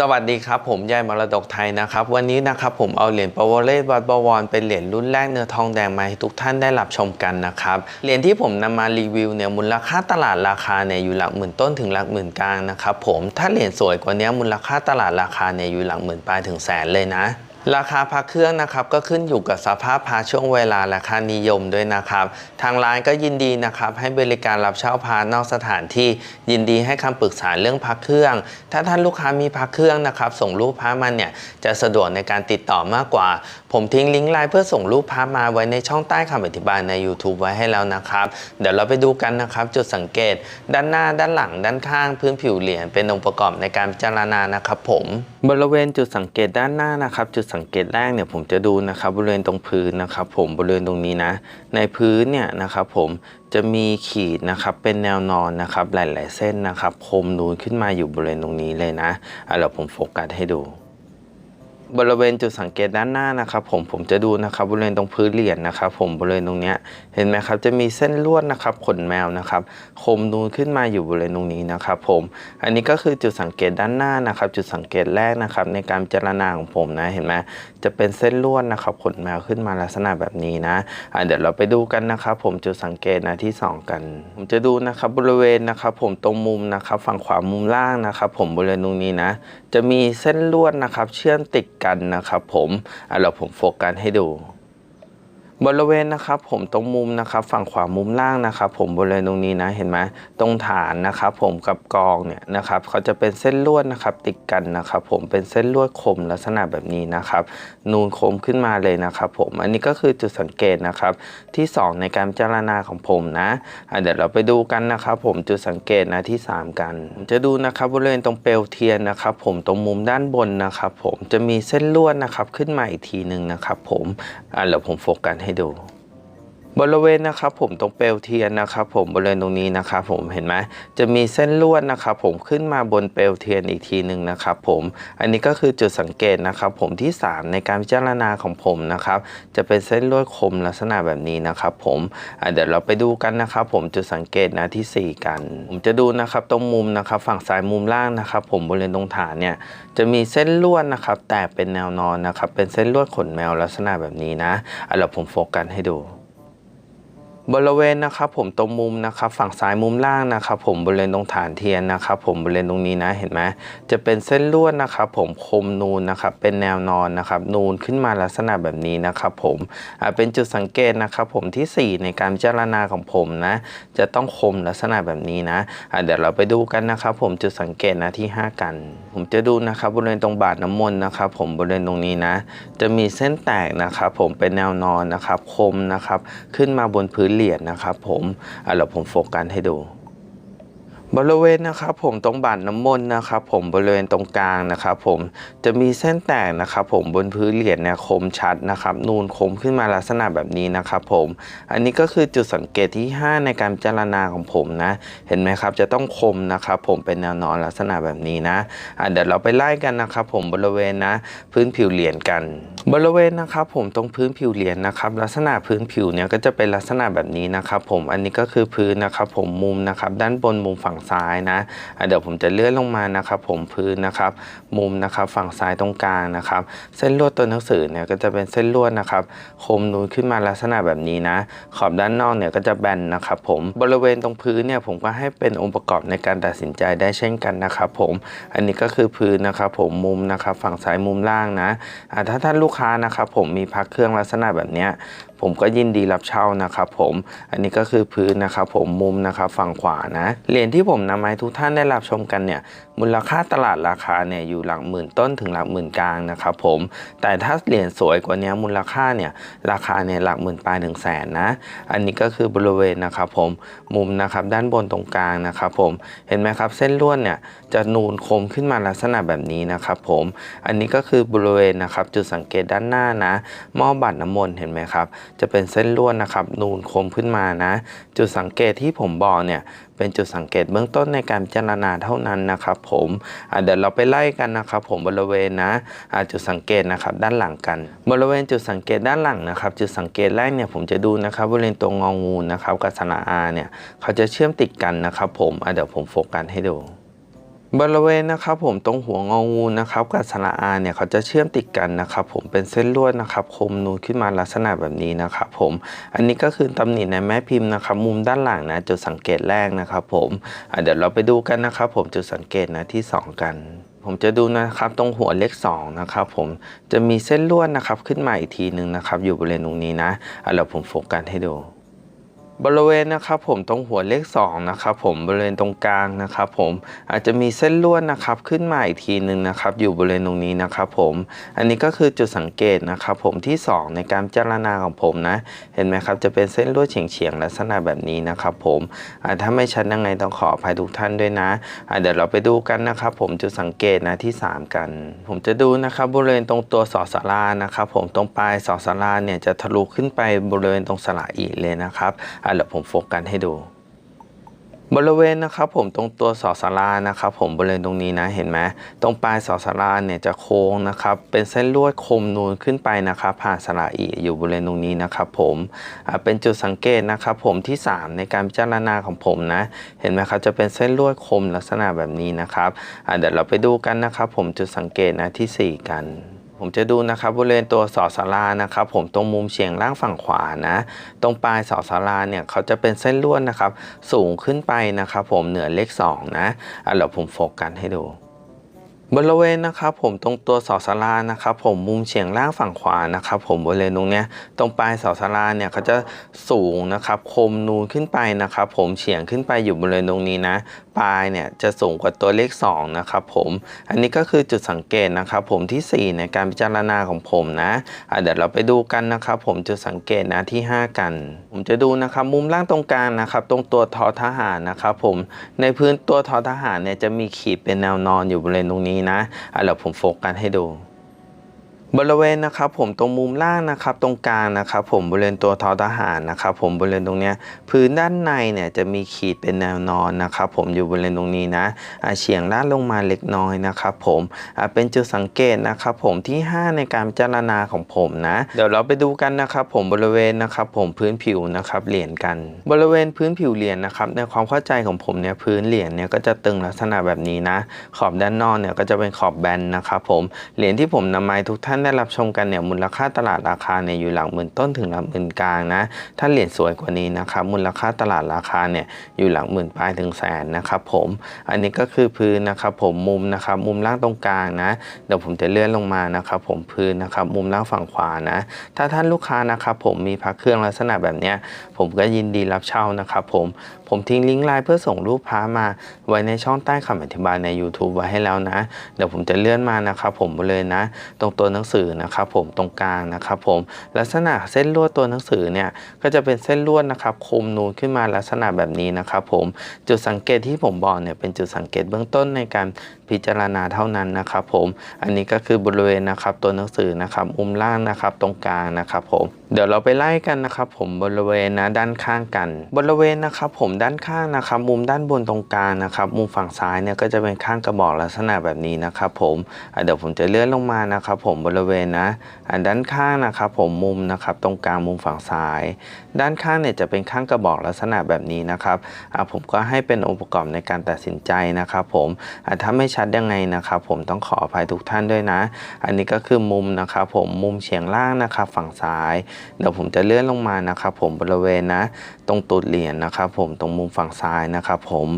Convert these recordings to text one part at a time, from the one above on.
สวัสดีครับ ผมยายมรดกไทยนะครับ วันนี้นะครับผมเอาเหรียญปวเรศวัดบวรเป็นเหรียญรุ่นแรกเนื้อทองแดงมาให้ทุกท่านได้รับชมกันนะครับเหรียญที่ผมนำมารีวิวเนี่ยมูลค่าตลาดราคาเนี่ยอยู่หลักหมื่นต้นถึงหลักหมื่นกลางนะครับผมถ้าเหรียญสวยกว่านี้มูลค่าตลาดราคาเนี่ยอยู่หลักหมื่นปลายถึงแสนเลยนะ ราคาพระเครื่องนะครับก็ขึ้นอยู่กับสภาพพระช่วงเวลาและค่านิยมด้วยนะครับ ทางร้านก็ยินดีนะครับให้บริการรับเช่าพระนอกสถานที่ ยินดีให้คำปรึกษาเรื่องพระเครื่อง ถ้าท่านลูกค้ามีพระเครื่องนะครับส่งรูปพระมาเนี่ยจะสะดวกในการติดต่อมากกว่าผมทิ้งลิงก์ไลน์เพื่อส่งรูปพระมาไว้ในช่องใต้คำอธิบายใน YouTube ไว้ให้แล้วนะครับ เดี๋ยวเราไปดูกันนะครับ จุดสังเกต ด้านหน้าด้านหลัง ด้านข้างพื้นผิวเหรียญเป็นองค์ประกอบในการพิจารณานะครับผมบริเวณจุดสังเกตด้านหน้านะครับ จุดสังเกตแรกเนี่ยผมจะดูนะครับบริเวณตรงพื้นนะครับผมบริเวณตรงนี้นะ ในพื้นเนี่ยนะครับผมจะมีขีดนะครับเป็นแนวนอนนะครับหลาย ๆ เส้นนะครับคมนูนขึ้นมาอยู่บริเวณตรงนี้เลยนะอะเดี๋ยวผมโฟกัสให้ดู บริเวณจุดสังเกตด้านหน้านะครับ ผมผมจะดูนะครับบริเวณตรงพื้นเหรียญนะครับ ผมบริเวณตรงเนี้ยเห็นไหมครับจะมีเส้นลวดนะครับขนแมวนะครับคมนูนขึ้นมาอยู่บริเวณตรงนี้นะครับ ผมอันนี้ก็คือจุดสังเกตด้านหน้านะครับ จุดสังเกตแรกนะครับ ในการพิจารณาของผมนะเห็นไหมจะเป็นเส้นลวดนะครับขนแมวขึ้นมาลักษณะแบบนี้นะอะเดี๋ยวเราไปดูกันนะครับ ผมจุดสังเกตนะที่สองกัน ผมจะดูนะครับบริเวณนะครับ ผมตรงมุมนะครับ ฝั่งขวามุมล่างนะครับ ผมบริเวณตรงนี้นะ จะมีเส้นลวดนะครับ เชื่อมติดกันนะครับผมอะเราผมโฟกัสให้ดู บริเวณนะครับผมตรงมุมนะครับฝั่งขวามุมล่างนะครับ ผมบริเวณตรงนี้นะเห็นไหมตรงฐานนะครับ ผมกับกองเนี่ยนะครับเขาจะเป็นเส้นลวดนะครับ ติดกันนะครับ ผมเป็นเส้นลวดคมลักษณะแบบนี้นะครับ นูนคมขึ้นมาเลยนะครับ ผมอันนี้ก็คือจุดสังเกตนะครับ ที่สองในการพิจารณาของผมนะะเดี๋ยวเราไปดูกันนะครับ ผมจุดสังเกตนะที่สามกัน จะดูนะครับบริเวณตรงเปลวเทียนนะครับ ผมตรงมุมด้านบนนะครับ ผมจะมีเส้นลวดนะครับขึ้นมาอีกทีหนึ่งนะครับ ผมอะเดี๋ยวผมโฟกัสให้ดู บริเวณนะครับผมตรงเปลวเทียนนะครับผมบริเวณตรงนี้นะครับผมเห็นไหมจะมีเส้นลวดนะครับผมขึ้นมาบนเปลวเทียนอีกทีหนึ่งนะครับผมอันนี้ก็คือจุดสังเกตนะครับผมที่ 3 ในการพิจารณาของผมนะครับจะเป็นเส้นลวดคมลักษณะแบบนี้นะครับผมเดี๋ยวเราไปดูกันนะครับผมจุดสังเกตนะที่ 4 กัน ผมจะดูนะครับตรงมุมนะครับฝั่งซ้ายมุมล่างนะครับผมบริเวณตรงฐานเนี่ยจะมีเส้นลวดนะครับแตกเป็นแนวนอนนะครับเป็นเส้นลวดขนแมวลักษณะแบบนี้นะเดี๋ยวผมโฟกัสให้ดู บริเวณนะครับผมตรงมุมนะครับฝั่งซ้ายมุมล่างนะครับผมบริเวณตรงฐานเทียนนะครับผมบริเวณตรงนี้นะเห็นไหมจะเป็นเส้นลวดนะครับผมคมนูนนะครับเป็นแนวนอนนะครับนูนขึ้นมาลักษณะแบบนี้นะครับผมอ่าเป็นจุดสังเกตนะครับผมที่ 4 ในการพิจารณาของผมนะจะต้องคมลักษณะแบบนี้นะเดี๋ยวเราไปดูกันนะครับผมจุดสังเกตนะที่ 5 กัน ผมจะดูนะครับบริเวณตรงบาดน้ำมนต์นะครับผมบริเวณตรงนี้นะจะมีเส้นแตกนะครับผมเป็นแนวนอนนะครับคมนะครับขึ้นมาบนพื้นเหรียญนะครับผมอะเดี๋ยวผมโฟกัสให้ดู บริเวณนะครับผมตรงบาดน้ำมนต์นะครับผมบริเวณตรงกลางนะครับผมจะมีเส้นแตกนะครับผมบนพื้นเหรียญเนี่ยคมชัดนะครับนูนคมขึ้นมาลักษณะแบบนี้นะครับผมอันนี้ก็คือจุดสังเกตที่ 5 ในการพิจารณาของผมนะ เห็นไหมครับจะต้องคมนะครับผมเป็นแนวนอนลักษณะแบบนี้นะอะเดี๋ยวเราไปไล่กันนะครับผมบริเวณนะพื้นผิวเหรียญกัน บริเวณนะครับผมตรงพื้นผิวเหรียญนะครับลักษณะพื้นผิวเนี่ยก็จะเป็นลักษณะแบบนี้นะครับผมอันนี้ก็คือพื้นนะครับผมมุมนะครับด้านบนมุมฝั่งซ้ายนะเดี๋ยวผมจะเลื่อนลงมานะครับผมพื้นนะครับมุมนะครับฝั่งซ้ายตรงกลางนะครับเส้นลวดตัวหนังสือเนี่ยก็จะเป็นเส้นลวดนะครับคมนูนขึ้นมาลักษณะแบบนี้นะ ขอบด้านนอกเนี่ยก็จะแบนนะครับผมบริเวณตรงพื้นเนี่ยผมก็ให้เป็นองค์ประกอบในการตัดสินใจได้เช่นกันนะครับผมอันนี้ก็คือพื้นนะครับผมมุมนะครับฝั่งซ้ายมุมล่างนะอะถ้าท่านลูกค้านะครับผมมีพักเครื่องลักษณะแบบนี้ผมก็ยินดีรับเช่านะครับผม อันนี้ก็คือพื้นนะครับผมมุมนะครับฝั่งขวานะ เหรียญที่ผมนำมาให้ทุกท่านได้รับชมกันเนี่ยมูลค่าตลาดราคาเนี่ยอยู่หลักหมื่นต้นถึงหลักหมื่นกลางนะครับผม แต่ถ้าเหรียญสวยกว่านี้มูลค่าเนี่ยราคาเนี่ยหลักหมื่นปลายถึงแสนนะ อันนี้ก็คือบริเวณนะครับผมมุมนะครับด้านบนตรงกลางนะครับผมเห็นไหมครับเส้นลวดเนี่ยจะนูนคมขึ้นมาลักษณะแบบนี้นะครับผมอันนี้ก็คือบริเวณนะครับจุดสังเกตด้านหน้านะหม้อบัตรน้ำมนต์เห็นไหมครับจะเป็นเส้นลวดนะครับ นูนคมขึ้นมานะ จุดสังเกตที่ผมบอกเนี่ยเป็นจุดสังเกตเบื้องต้นในการพิจารณาเท่านั้นนะครับผมเดี๋ยวเราไปไล่กันนะครับ ผมบริเวณนะจุดสังเกตนะครับด้านหลังกัน บริเวณจุดสังเกตด้านหลังนะครับ จุดสังเกตแรกเนี่ยผมจะดูนะครับบริเวณตัวงองูนะครับกับสระอาเนี่ยเขาจะเชื่อมติดกันนะครับ ผมเดี๋ยวผมโฟกัสให้ดู บริเวณนะครับผมตรงหัวงองูนะครับกับสระอาเนี่ยเขาจะเชื่อมติดกันนะครับผมเป็นเส้นลวดนะครับคมนูนขึ้นมาลักษณะแบบนี้นะครับผมอันนี้ก็คือตำหนิในแม่พิมพ์นะครับมุมด้านหลังนะจุดสังเกตแรกนะครับผมเดี๋ยวเราไปดูกันนะครับผมจุดสังเกตนะที่ 2 กันผมจะดูนะครับตรงหัวเลข2นะครับผมจะมีเส้นลวดนะครับขึ้นมาอีกทีหนึ่งนะครับอยู่บริเวณตรงนี้นะเดี๋ยวผมโฟกัสให้ดู บริเวณนะครับผมตรงหัวเลข2นะครับผมบริเวณตรงกลางนะครับผมอาจจะมีเส้นลวดนะครับขึ้นมาอีกทีหนึ่งนะครับอยู่บริเวณตรงนี้นะครับผมอันนี้ก็คือจุดสังเกตนะครับผมที่ 2 ในการพิจรณาของผมนะเห็นไหมครับจะเป็นเส้นลวดเฉียงๆลักษณะแบบนี้นะครับผมถ้าไม่ชัดยังไงต้องขออภัยทุกท่านด้วยนะเดี๋ยวเราไปดูกันนะครับผมจุดสังเกตนะที่ 3 กัน ผมจะดูนะครับบริเวณตรงตัวสอสารานะครับผมตรงปลายสอสาราเนี่ยจะทะลุขึ้นไปบริเวณตรงสระอีเลยนะครับอะเดี๋ยวผมโฟกัสให้ดู บริเวณนะครับผมตรงตัวสอสารานะครับ ผมบริเวณตรงนี้นะเห็นไหมตรงปลายสอสาราเนี่ยจะโค้งนะครับ เป็นเส้นลวดคมนูนขึ้นไปนะครับ ผ่านสระอีอยู่บริเวณตรงนี้นะครับผมอะเป็นจุดสังเกตนะครับ ผมที่ 3 ในการพิจารณาของผมนะ เห็นไหมครับจะเป็นเส้นลวดคมลักษณะแบบนี้นะครับอะเดี๋ยวเราไปดูกันนะครับ ผมจุดสังเกตนะทีสี่4 กัน ผมจะดูนะครับบริเวณตัวสอสารานะครับผมตรงมุมเฉียงล่างฝั่งขวานะตรงปลายสอสาราเนี่ยเขาจะเป็นเส้นลวดนะครับ สูงขึ้นไปนะครับผมเหนือเลข2นะอะเดี๋ยวผมโฟกัสให้ดูบริเวณนะครับผมตรงตัวเสาสารานะครับผมมุมเฉียงล่างฝั่งขวานะครับผมบริเวณตรงเนี้ยตรงปลายเสาสาราเนี่ยเขาจะสูงนะครับคมนูนขึ้นไปนะครับผมเฉียงขึ้นไปอยู่บริเวณตรงนี้นะ ปลายเนี่ยจะสูงกว่าตัวเลข 2 นะครับผมอันนี้ก็คือจุดสังเกตนะครับผมทีสี่ 4 ในการพิจารณาของผมนะะเดี๋ยวเราไปดูกันนะครับผมจุดสังเกตนะที่ 5 กัน ผมจะดูนะครับมุมล่างตรงกลางนะครับตรงตัวทอทหารนะครับผมในพื้นตัวทอทหารเนี่ยจะมีขีดเป็นแนวนอนอยู่บริเวณตรงนี้นะะเดี๋ยวผมโฟกัสให้ดู บริเวณนะครับผมตรงมุมล่างนะครับตรงกลางนะครับผมบริเวณตัวทอทหารนะครับผมบริเวณตรงเนี้ยพื้นด้านในเนี่ยจะมีขีดเป็นแนวนอนนะครับผมอยู่บริเวณตรงนี้นะเฉียงด้านลงมาเล็กน้อยนะครับผมเป็นจุดสังเกตนะครับผมที่ 5 ในการพิจารณาของผมนะเดี๋ยวเราไปดูกันนะครับผมบริเวณนะครับผมพื้นผิวนะครับเหรียญกัน บริเวณพื้นผิวเหรียญนะครับในความเข้าใจของผมเนี่ยพื้นเหรียญเนี่ยก็จะตึงลักษณะแบบนี้นะ ขอบด้านนอกเนี่ยก็จะเป็นขอบแบนนะครับผมเหรียญที่ผมนำมาให้ทุกท่านานได้รับชมกันเนี่ยมูลค่าตลาดราคาเนี่ยอยู่หลักหมื่นต้นถึงหลักหมื่นกลางนะ ถ้าเหรียญสวยกว่านี้นะครับมูลค่าตลาดราคาเนี่ยอยู่หลักหมื่นปลายถึงแสนนะครับผมอันนี้ก็คือพื้นนะครับผมมุมนะครับมุมล่างตรงกลางนะเดี๋ยวผมจะเลื่อนลงมานะครับผมพื้นนะครับมุมล่างฝั่งขวานะถ้าท่านลูกค้านะครับผมมีพักเครื่องลักษณะแบบเนี้ยผมก็ยินดีรับเช่านะครับผมผมทิ้งลิงก์ไลน์เพื่อส่งรูปพามาไว้ในช่องใต้คำอธิบายใน YouTube ไว้ให้แล้วนะ เดี๋ยวผมจะเลื่อนมานะครับผมเลยนะ ตรงตัวหนังังสือนะครับผมตรงกลางนะครับผมลักษณะเส้นลวดตัวหนังสือเนี่ยก็จะเป็นเส้นลวดนะครับคมนูนขึ้นมาลักษณะแบบนี้นะครับผมจุดสังเกตที่ผมบอกเนี่ยเป็นจุดสังเกตเบื้องต้นในการพิจารณาเท่านั้นนะครับผมอันนี้ก็คือบริเวณนะครับตัวหนังสือนะครับมุมล่างนะครับตรงกลางนะครับผมเดี๋ยวเราไปไล่กันนะครับผมบริเวณนะด้านข้างกัน บริเวณนะครับผมด้านข้างนะครับมุมด้านบนตรงกลางนะครับมุมฝั่งซ้ายเนี่ยก็จะเป็นข้างกระบอกลักษณะแบบนี้นะครับผมเดี๋ยวผมจะเลื่อนลงมานะครับผมบริเวณนะอะด้านข้างนะครับผมมุมนะครับตรงกลางมุมฝั่งซ้าย ด้านข้างเนี่ยจะเป็นข้างกระบอกลักษณะแบบนี้นะครับผมก็ให้เป็นองค์ประกอบในการตัดสินใจนะครับผมถ้าไม่ชัดยังไงนะครับผมต้องขออภัยทุกท่านด้วยนะ อันนี้ก็คือมุมนะครับผมมุมเฉียงล่างนะครับฝั่งซ้ายเดี๋ยวผมจะเลื่อนลงมานะครับผมบริเวณนะ ตรงตูดเหรียญนะครับผมตรงมุมฝั่งซ้ายนะครับผม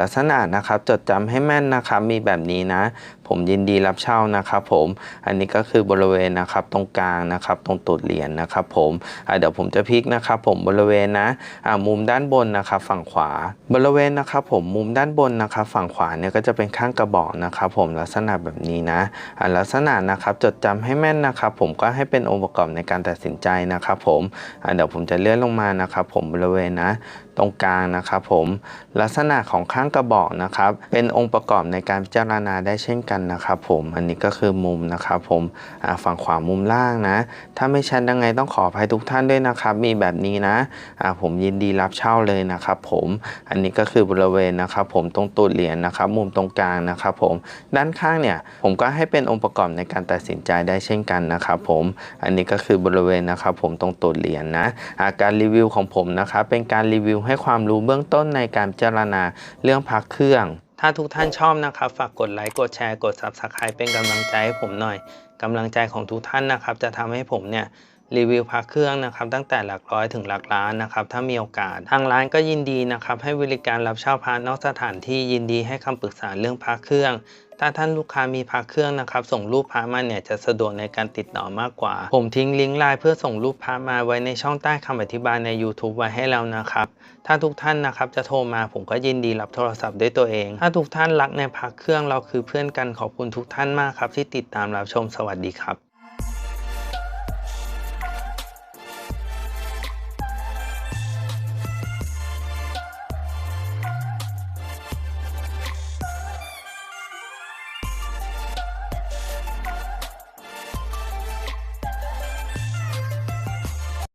ลักษณะนะครับจดจำให้แม่นนะครับมีแบบนี้นะผมยินดีรับเช่านะครับผมอันนี้ก็คือบริเวณนะครับตรงกลางนะครับตรงตูดเหรียญนะครับผมเดี๋ยวผมจะพลิกนะครับผมบริเวณนะมุมด้านบนนะครับฝั่งขวาบริเวณนะครับผมมุมด้านบนนะครับฝั่งขวาเนี่ยก็จะเป็นข้างกระบอกนะครับผมลักษณะแบบนี้นะลักษณะนะครับจดจำให้แม่นนะครับผมก็ให้เป็นองค์ประกอบในการตัดสินใจนะครับผมเดี๋ยวผมจะเลื่อนลงมานะครับผมบริเวณนะตรงกลางนะครับผมลักษณะของข้างกระบอกนะครับ เป็นองค์ประกอบในการพิจารณาได้เช่นกันนะครับผมอันนี้ก็คือมุมนะครับผมฝั่งขวามุมล่างนะ ถ้าไม่ชัดยังไงต้องขออภัยทุกท่านด้วยนะครับ มีแบบนี้นะผมยินดีรับเช่าเลยนะครับผมอันนี้ก็คือบริเวณนะครับผมตรงตูดเหรียญนะครับ มุมตรงกลางนะครับผมด้านข้างเนี่ยผมก็ให้เป็นองค์ประกอบในการตัดสินใจได้เช่นกันนะครับผมอันนี้ก็คือบริเวณนะครับผมตรงตูดเหรียญนะาการรีวิวของผมนะครับเป็นการรีวิวให้ความรู้เบื้องต้นในการพิจารณาเรื่องพักเครื่อง ถ้าทุกท่านชอบนะครับ ฝากกดไลค์กดแชร์กด Subscribe เป็นกำลังใจให้ผมหน่อยกำลังใจของทุกท่านนะครับ จะทำให้ผมเนี่ยรีวิวพระเครื่องนะครับตั้งแต่หลักร้อยถึงหลักล้านนะครับถ้ามีโอกาส ทางร้านก็ยินดีนะครับให้บริการรับเช่าพระนอกสถานที่ยินดีให้คำปรึกษาเรื่องพระเครื่อง ถ้าท่านลูกค้ามีพระเครื่องนะครับ ส่งรูปพระมาเนี่ยจะสะดวกในการติดต่อมากกว่า ผมทิ้งลิงก์ไลน์เพื่อส่งรูปพระมาไว้ในช่องใต้คำอธิบายใน YouTube ไว้ให้แล้วนะครับ ถ้าทุกท่านนะครับจะโทรมาผมก็ยินดีรับโทรศัพท์ด้วยตัวเอง ถ้าทุกท่านรักในพักเครื่องเราคือเพื่อนกันขอบคุณทุกท่านมากครับที่ติดตามรับชมสวัสดีครับ